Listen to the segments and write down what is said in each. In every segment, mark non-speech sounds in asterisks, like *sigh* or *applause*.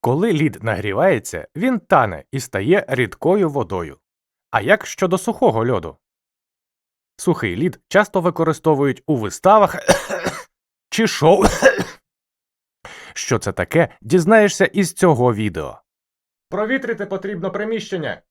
Коли лід нагрівається, він тане і стає рідкою водою. А як щодо сухого льоду? Сухий лід часто використовують у виставах *coughs* чи шоу. Що це таке, дізнаєшся із цього відео. Провітрити потрібно приміщення.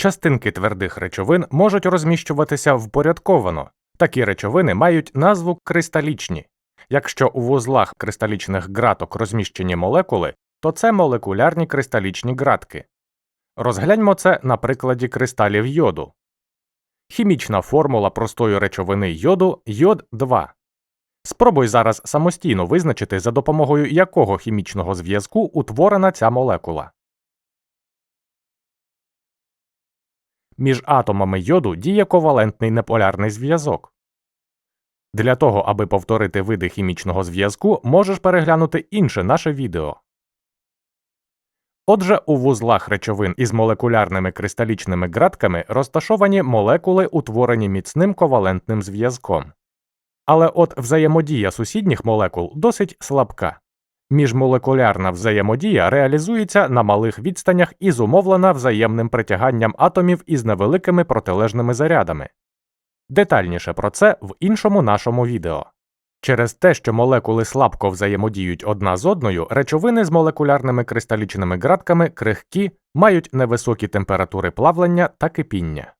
Частинки твердих речовин можуть розміщуватися впорядковано. Такі речовини мають назву кристалічні. Якщо у вузлах кристалічних ґраток розміщені молекули, то це молекулярні кристалічні ґратки. Розгляньмо це на прикладі кристалів йоду. Хімічна формула простої речовини йоду йод 2. Спробуй зараз самостійно визначити, за допомогою якого хімічного зв'язку утворена ця молекула. Між атомами йоду діє ковалентний неполярний зв'язок. Для того, аби повторити види хімічного зв'язку, можеш переглянути інше наше відео. Отже, у вузлах речовин із молекулярними кристалічними ґратками розташовані молекули, утворені міцним ковалентним зв'язком. Але от взаємодія сусідніх молекул досить слабка. Міжмолекулярна взаємодія реалізується на малих відстанях і зумовлена взаємним притяганням атомів із невеликими протилежними зарядами. Детальніше про це в іншому нашому відео. Через те, що молекули слабко взаємодіють одна з одною, речовини з молекулярними кристалічними ґратками крихкі, мають невисокі температури плавлення та кипіння.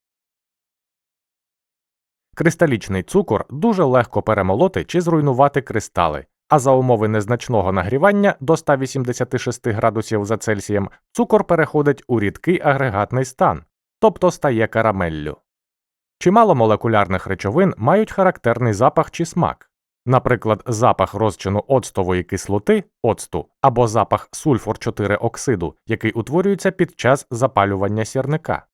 Кристалічний цукор дуже легко перемолоти чи зруйнувати кристали, а за умови незначного нагрівання до 186 градусів за Цельсієм цукор переходить у рідкий агрегатний стан, тобто стає карамеллю. Чимало молекулярних речовин мають характерний запах чи смак, наприклад, запах розчину оцтової кислоти оцту або запах сульфур 4 оксиду, який утворюється під час запалювання сірника.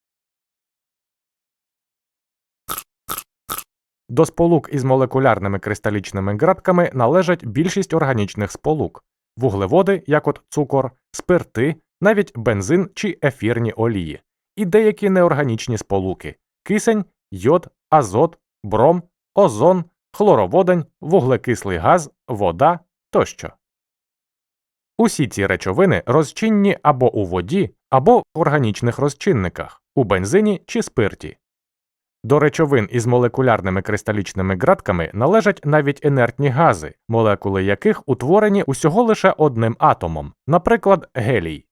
До сполук із молекулярними кристалічними ґратками належать більшість органічних сполук вуглеводи, як от цукор, спирти, навіть бензин чи ефірні олії, і деякі неорганічні сполуки кисень, йод, азот, бром, озон, хлороводень, вуглекислий газ, вода тощо. Усі ці речовини розчинні або у воді, або в органічних розчинниках, у бензині чи спирті. До речовин із молекулярними кристалічними ґратками належать навіть інертні гази, молекули яких утворені усього лише одним атомом, наприклад, гелій.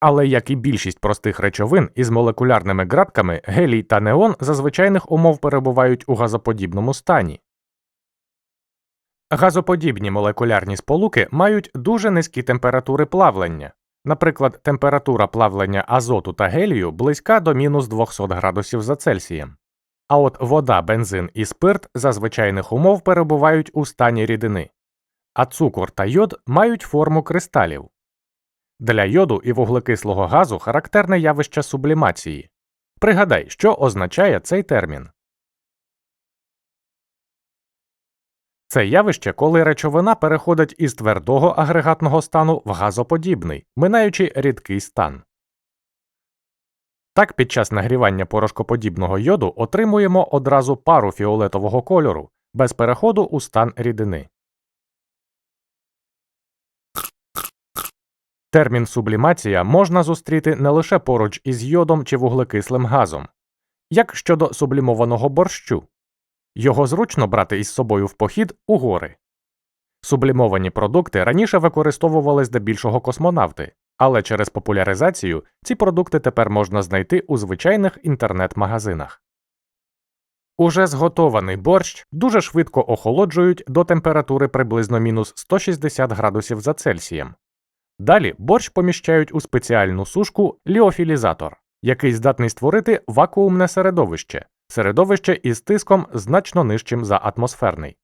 Але як і більшість простих речовин із молекулярними ґратками, гелій та неон за звичайних умов перебувають у газоподібному стані. Газоподібні молекулярні сполуки мають дуже низькі температури плавлення. Наприклад, температура плавлення азоту та гелію близька до мінус 200 градусів за Цельсієм. А от вода, бензин і спирт за звичайних умов перебувають у стані рідини, а цукор та йод мають форму кристалів. Для йоду і вуглекислого газу характерне явище сублімації. Пригадай, що означає цей термін. Це явище, коли речовина переходить із твердого агрегатного стану в газоподібний, минаючи рідкий стан. Так, під час нагрівання порошкоподібного йоду отримуємо одразу пару фіолетового кольору без переходу у стан рідини. Термін сублімація можна зустріти не лише поруч із йодом чи вуглекислим газом, як щодо сублімованого борщу. Його зручно брати із собою в похід у гори. Сублімовані продукти раніше використовували здебільшого космонавти, але через популяризацію ці продукти тепер можна знайти у звичайних інтернет-магазинах. Уже зготований борщ дуже швидко охолоджують до температури приблизно мінус 160 градусів за Цельсієм. Далі борщ поміщають у спеціальну сушку ліофілізатор, який здатний створити вакуумне середовище, середовище із тиском значно нижчим за атмосферний.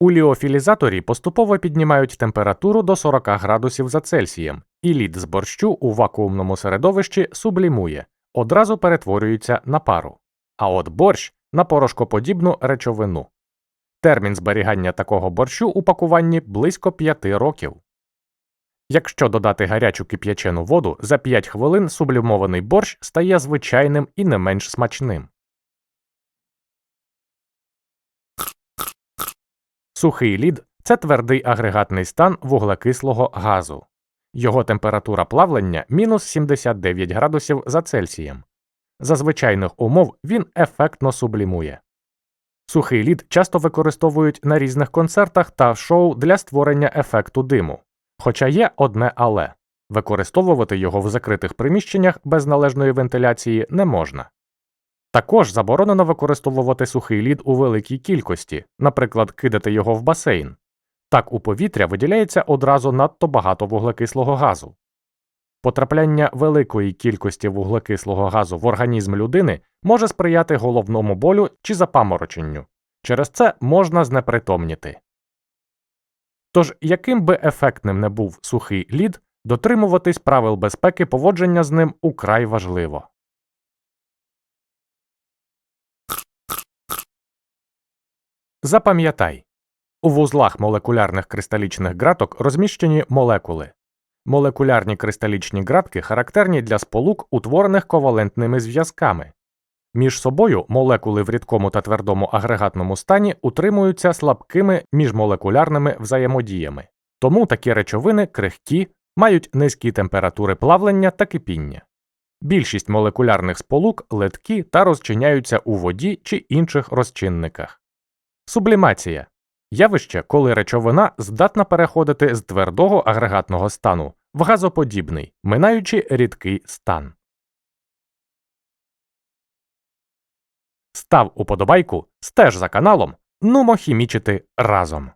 У ліофілізаторі поступово піднімають температуру до 40 градусів за Цельсієм, і лід з борщу у вакуумному середовищі сублімує, одразу перетворюється на пару. А от борщ на порошкоподібну речовину. Термін зберігання такого борщу у пакуванні близько 5 років. Якщо додати гарячу кип'ячену воду, за 5 хвилин сублімований борщ стає звичайним і не менш смачним. Сухий лід це твердий агрегатний стан вуглекислого газу. Його температура плавлення мінус 79 градусів за Цельсієм. За звичайних умов він ефектно сублімує. Сухий лід часто використовують на різних концертах та шоу для створення ефекту диму. Хоча є одне але використовувати його в закритих приміщеннях без належної вентиляції не можна. Також заборонено використовувати сухий лід у великій кількості, наприклад, кидати його в басейн. Так у повітря виділяється одразу надто багато вуглекислого газу. Потрапляння великої кількості вуглекислого газу в організм людини може сприяти головному болю чи запамороченню. Через це можна знепритомніти. Тож, яким би ефектним не був сухий лід, дотримуватись правил безпеки поводження з ним украй важливо. Запам'ятай, у вузлах молекулярних кристалічних ґраток розміщені молекули. Молекулярні кристалічні ґратки характерні для сполук, утворених ковалентними зв'язками. Між собою молекули в рідкому та твердому агрегатному стані утримуються слабкими міжмолекулярними взаємодіями, тому такі речовини крихкі, мають низькі температури плавлення та кипіння. Більшість молекулярних сполук литкі та розчиняються у воді чи інших розчинниках. Сублімація явище, коли речовина здатна переходити з твердого агрегатного стану в газоподібний, минаючи рідкий стан. Став уподобайку, стеж за каналом, нумо хімічити разом.